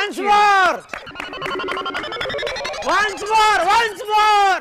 once more! Once more once more!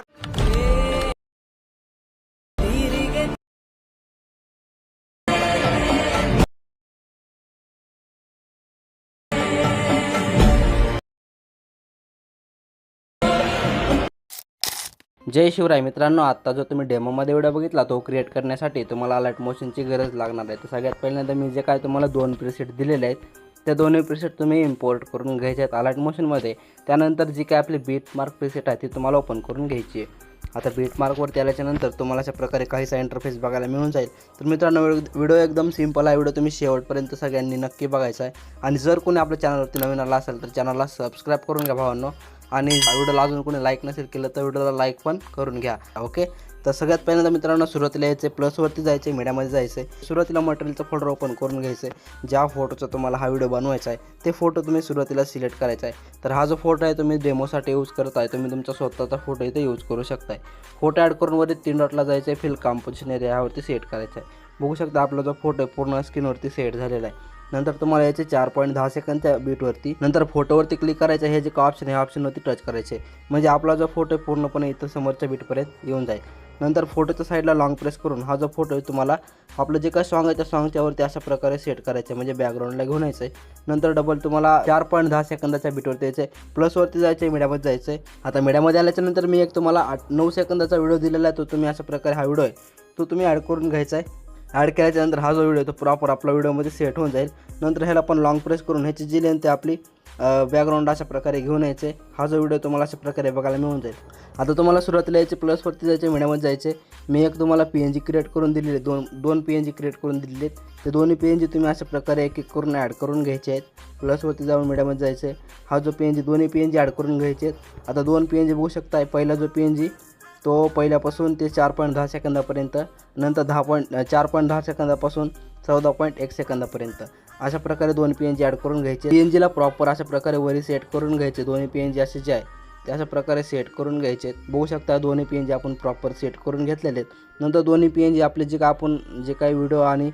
जय शिवराय मित्रांनो आत्ता जो तुम्ही डेमोमध्ये व्हिडिओ बघितला तो क्रिएट करण्यासाठी तुम्हाला अलर्ट मोशनची गरज लागणार आहे. तर सगळ्यात पहिल्यांदा मी जे काय तुम्हाला दोन प्रिसेट दिलेले आहेत त्या दोन्ही प्रिसेट तुम्ही इम्पोर्ट करून घ्यायचे आहेत अलर्ट मोशनमध्ये त्यानंतर जी काय आपली बीट मार्क प्रिसेट आहे ती तुम्हाला ओपन करून घ्यायची आहे. आता बीट मार्कवरती आल्याच्यानंतर तुम्हाला अशा प्रकारे काहीसा इंटरफेस बघायला मिळून जाईल. तर मित्रांनो व्हिडिओ एकदम सिंपल आहे. व्हिडिओ तुम्ही शेवटपर्यंत सगळ्यांनी नक्की बघायचा आहे. आणि जर कोणी आपल्या चॅनलवरती नवीन आला असेल तर चॅनलला सबस्क्राईब करून घ्या भावांनो. आणि व्हिडिओला अजून कोणी लाईक नसेल केलं तर व्हिडिओला लाईक पण करून घ्या. ओके? तर सगळ्यात पहिल्यांदा मित्रांनो सुरुवातीला यायचे प्लसवरती जायचे मीडियामध्ये जायचं आहे सुरुवातीला मटेरियलचा फोल्डर ओपन करून घ्यायचं आहे ज्या फोटोचा तुम्हाला हा व्हिडिओ बनवायचा आहे ते फोटो तुम्ही सुरुवातीला सिलेक्ट करायचा आहे. तर हा जो फोटो आहे तुम्ही डेमोसाठी यूज करत आहे तुम्ही तुमचा स्वतःचा फोटो इथे यूज करू शकताय. फोटो ॲड करून वरती तीन डॉटला जायचं आहे फिल कॉम्पोजिशन एरियावरती सेट करायचं आहे बघू शकता आपला जो फोटो आहे पूर्ण स्क्रीनवरती सेट झालेला आहे. नंतर तुम्हाला याचे चार पॉईंट दहा सेकंदच्या बीटवरती नंतर फोटोवरती क्लिक करायचं हे जे का ऑप्शन आहे ऑप्शनवरती टच करायचे म्हणजे आपला जो फोटो आहे पूर्णपणे इथं समोरच्या बीटपर्यंत येऊन जाईल. नंतर फोटोच्या साईडला लॉंग प्रेस करून हा जो फोटो आहे तुम्हाला आपलं जे काय सॉंग आहे त्या सॉंगच्यावरती अशा प्रकारे सेट करायचं आहे. म्हणजे बॅकग्राऊंडला घेऊन यायचं आहे. नंतर डबल तुम्हाला चार पॉईंट दहा सेकंदाच्या बीटवरती यायचं आहे. प्लसवरती जायचं आहे मीडियामध्ये जायचं आहे. आता मीडियामध्ये आल्याच्यानंतर मी एक तुम्हाला आठ नऊ सेकंदाचा व्हिडिओ दिलेला आहे. तो तुम्ही अशा प्रकारे हा व्हिडिओ आहे. तो तुम्ही ॲड करून घ्यायचा आहे. ॲड केल्याच्यानंतर हा जो व्हिडिओ तो प्रॉपर आपला व्हिडिओमध्ये सेट होऊन जाईल. नंतर ह्याला पण लॉंग प्रेस करून ह्याची जी लेंथ आहे आपली बॅकग्राऊंड अशा प्रकारे घेऊन यायचे. हा जो व्हिडिओ तुम्हाला अशा प्रकारे बघायला मिळून जाईल. आता तुम्हाला सुरुवातीला यायचे प्लसवरती जायचे मीडियामध्ये जायचे. मी एक तुम्हाला पी एन जी क्रिएट करून दिलेले दोन दोन पी एन जी क्रिएट करून दिलेले आहेत. ते दोन्ही पी एन जी तुम्ही अशा प्रकारे एक एक करून ॲड करून घ्यायचे आहेत. प्लसवरती जाऊन मीडियामध्ये जायचे. हा जो पी एन जी दोन्ही पी एन जी ॲड करून घ्यायचे आहेत. आता दोन पी एन जी बघू शकताय. पहिला जो पी एन जी तो पहिल्यापासून ते चार पॉईंट दहा सेकंदापर्यंत नंतर दहा पॉईंट चार पॉईंट दहा सेकंदापासून चौदा पॉईंट एक सेकंदापर्यंत. अशा प्रकारे दोन पी एन जी ॲड करून घ्यायचे. पी एन जीला प्रॉपर अशा प्रकारे वरी सेट करून घ्यायचे. दोन्ही पी एन जी असे जे आहे ते अशा प्रकारे सेट करून घ्यायचे. बघू शकता दोन्ही पी एन जी आपण प्रॉपर सेट करून घेतलेले आहेत. नंतर दोन्ही पी एन जी आपले जे काय आपण जे काही व्हिडिओ आणि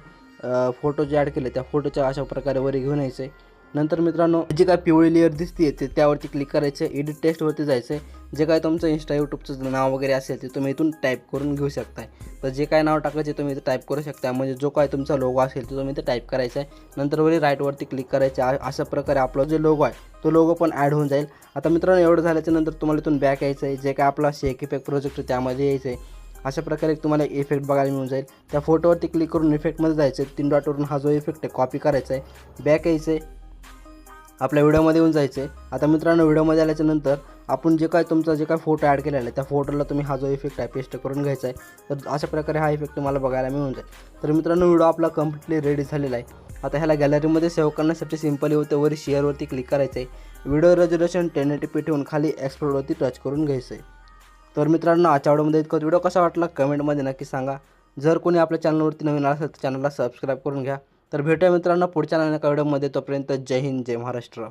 फोटो जे ॲड केले त्या फोटोच्या अशा प्रकारे वरी घेऊन यायचे. नंतर मित्रांनो जी काय पिवळी लेअर दिसते ते त्यावरती क्लिक करायचं एडिट टेस्टवरती जायचं जे काय तुमचं इंस्टा यूट्यूबचं नाव वगैरे असेल ते तुम्ही इथून टाईप करून घेऊ शकताय. तर जे काय नाव टाकायचे तुम्ही इथं टाईप करू शकता म्हणजे जो काय तुमचा लोगो असेल तो तुम्ही इथं टाईप करायचा आहे नंतर वरी राईटवरती क्लिक करायचे. आहे अशा प्रकारे आपला जो लोगो आहे तो लोगो पण ॲड होऊन जाईल. आता मित्रांनो एवढं झाल्याच्यानंतर तुम्हाला इथून बॅक यायचं आहे जे काय आपला शेक इफेक्ट प्रोजेक्ट त्यामध्ये यायचं आहे अशा प्रकारे तुम्हाला इफेक्ट बघायला मिळून जाईल. त्या फोटोवरती क्लिक करून इफेक्टमध्ये जायचं आहे तीन डॉटवरून हा जो इफेक्ट आहे कॉपी करायचा आहे बॅक यायचं आहे आपल्या व्हिडिओमध्ये येऊन जायचं. आहे आता मित्रांनो व्हिडिओमध्ये आल्याच्यानंतर आपण जे काय तुमचा जे काय फोटो ॲड केलेला आहे त्या फोटोला तुम्ही हा जो इफेक्ट आहे पेस्ट करून घ्यायचा आहे. तर अशा प्रकारे हा इफेक्ट तुम्हाला बघायला मिळून जाईल. तर मित्रांनो व्हिडिओ आपला कम्प्लिटली रेडी झालेला आहे. आता ह्याला गॅलरीमध्ये सेव्ह करण्यासाठी सिम्पली होते वरी शेअरवरती क्लिक करायचं आहे. Video resolution ten eighty P ठेवून खाली एक्सप्लोरवरती टच करून घ्यायचं आहे. तर मित्रांनो आजच्या व्हिडिओमध्ये इतकं व्हिडिओ कसा वाटला? कमेंटमध्ये नक्की सांगा. जर कोणी आपल्या चॅनलवरती नवीन असेल तर चॅनलला सबस्क्राईब करून घ्या. तर भेटूया मित्रांनो पुढच्या नवीन एका व्हिडिओमध्ये. तोपर्यंत जय हिंद जय महाराष्ट्र.